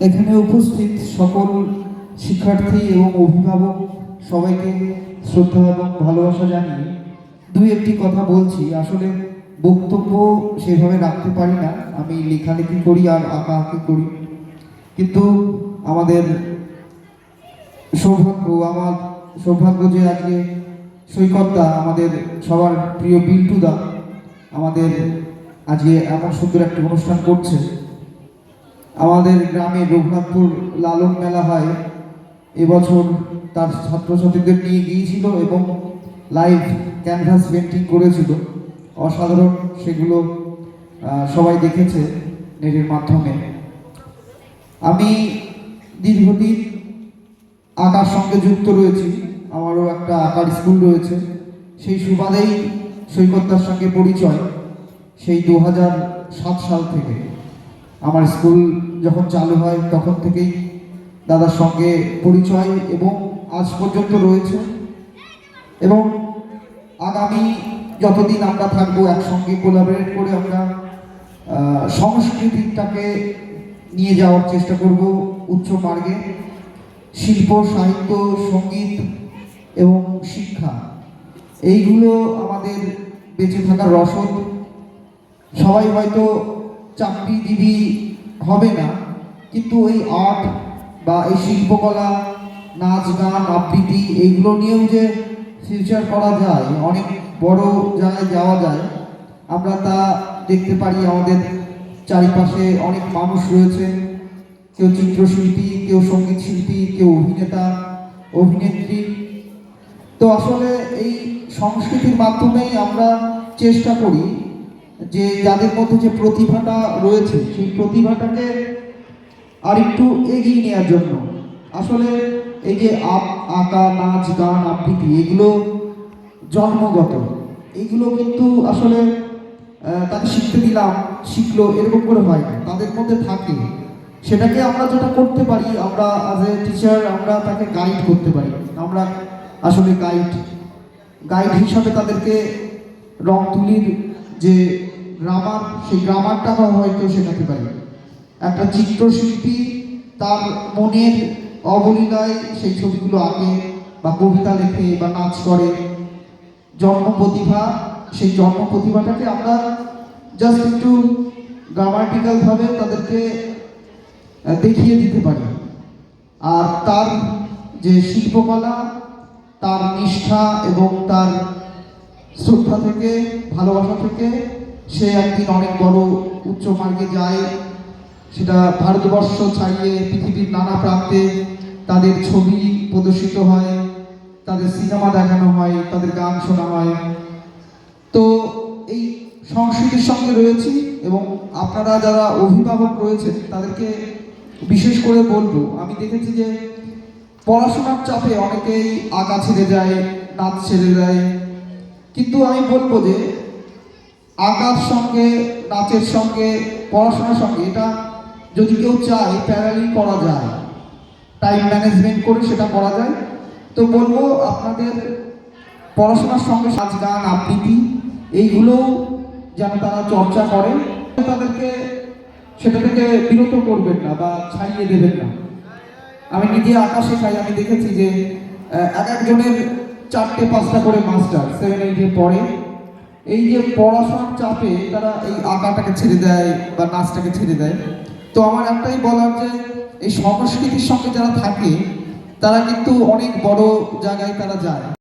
এখানে উপস্থিত সকল শিক্ষার্থী এবং অভিভাবক সবাইকে শ্রদ্ধা এবং ভালোবাসা জানিয়ে দুই একটি কথা বলছি। আসলে বক্তব্য সেভাবে রাখতে পারি না। আমি লেখালেখি করি আর আঁকা আঁকি করি। কিন্তু আমাদের সৌভাগ্য, আমার সৌভাগ্য যে আজকে সৈকতদা আমাদের সবার প্রিয় বিল্টুদা আমাদের আজকে এমন সুন্দর একটা অনুষ্ঠান করছে। আমাদের গ্রামে রঘুনাথপুর লালন মেলা হয়। এবছর তার ছাত্রছাত্রীদের নিয়ে গিয়েছিল এবং লাইভ ক্যানভাস পেন্টিং করেছিল। অসাধারণ সেগুলো সবাই দেখেছে নেটের মাধ্যমে। আমি দীর্ঘদিন আঁকার সঙ্গে যুক্ত রয়েছি। আমারও একটা আঁকার স্কুল রয়েছে। সেই সুবাদেই সৈকতার সঙ্গে পরিচয়, সেই দু সাত সাল থেকে। আমার স্কুল যখন চালু হয়, তখন থেকেই দাদার সঙ্গে পরিচয় এবং আজ পর্যন্ত রয়েছে। এবং আগামী যতদিন আমরা থাকব, একসঙ্গে কোলাবরেট করে আমরা সংস্কৃতিটাকে নিয়ে যাওয়ার চেষ্টা করব উচ্চ মার্গে। শিল্প, সাহিত্য, সংগীত এবং শিক্ষা, এইগুলো আমাদের বেঁচে থাকার রসদ। সবাই হয়তো চাকরিজীবী হবে না। কিন্তু এই আর্ট বা এই শিল্পকলা, নাচ গান, আবৃত্তি এইগুলো নিয়েও যে ফিউচার করা যায়, অনেক বড় জায়গায় যাওয়া যায়, আমরা তা দেখতে পারি আমাদের চারিপাশে অনেক মানুষ রয়েছে। কেউ চিত্রশিল্পী, কেউ সংগীত শিল্পী, কেউ অভিনেতা, অভিনেত্রী। তো আসলে এই সংস্কৃতির মাধ্যমেই আমরা চেষ্টা করি যে যাদের মধ্যে যে প্রতিভাটা রয়েছে, সেই প্রতিভাটাকে আর একটু এগিয়ে নেওয়ার জন্য। আসলে এই যে আপ- আঁকা, নাচ, গান, আবৃত্তি, এগুলো জন্মগত। এইগুলো কিন্তু আসলে তাদের শিখতে দিলাম, শিখলো, এরকম করে হয় না। তাদের মধ্যে থাকে। সেটাকে আমরা যেটা করতে পারি, আমরা অ্যাজ এ টিচার আমরা তাকে গাইড করতে পারি। আমরা আসলে গাইড গাইড হিসাবে তাদেরকে রং তুলির যে গ্রামার সেই গ্রামারটা আমরা হয়তো শেখাতে পারি একটা চিত্রশিল্পী তার মনের অবলীলায় সেই ছবিগুলো আঁকে বা কবিতা লেখে বা নাচ করে। জন্ম প্রতিভা, সেই জন্ম প্রতিভাটাকে আমরা জাস্ট একটু গ্রামাটিক্যাল ভাবে তাদেরকে দেখিয়ে দিতে পারি। আর তার যে শিল্পকলা, তার নিষ্ঠা এবং তার শ্রদ্ধা থেকে, ভালোবাসা থেকে সে একদিন অনেক বড় উচ্চ মার্গে যায়। সেটা ভারতবর্ষ ছাড়িয়ে পৃথিবীর নানা প্রান্তে তাদের ছবি প্রদর্শিত হয়, তাদের সিনেমা দেখানো হয়, তাদের গান শোনা হয়। তো এই সংস্কৃতির সঙ্গে রয়েছি এবং আপনারা যারা অভিভাবক রয়েছেন, তাদেরকে বিশেষ করে বলব, আমি দেখেছি যে পড়াশোনার চাপে অনেকেই আঁকা ছেড়ে যায় নাচ ছেড়ে দেয় কিন্তু আমি বলব যে আঁকার সঙ্গে, নাচের সঙ্গে, পড়াশোনার সঙ্গে, এটা যদি কেউ চায় প্যারালি করা যায়। টাইম ম্যানেজমেন্ট করে সেটা করা যায়। তো বলব, আপনাদের পড়াশোনার সঙ্গে নাচ গান, আবৃত্তি, এইগুলো যেন তারা চর্চা করে। তাদেরকে সেটা থেকে বিরত করবেন না বা ছাড়িয়ে দেবেন না। আমি নিজে আঁকা শেখাই, আমি দেখেছি যে এক একজনের চারটে, পাঁচটা করে মাস্টার সেভেন এইটে পড়ে। এই যে পড়াশোনার চাপে তারা এই আঁকাটাকে ছেড়ে দেয় বা নাচটাকে ছেড়ে দেয়, তো আমার একটাই বলার যে এই সংস্কৃতির সঙ্গে যারা থাকে, তারা কিন্তু অনেক বড় জায়গায় তারা যায়।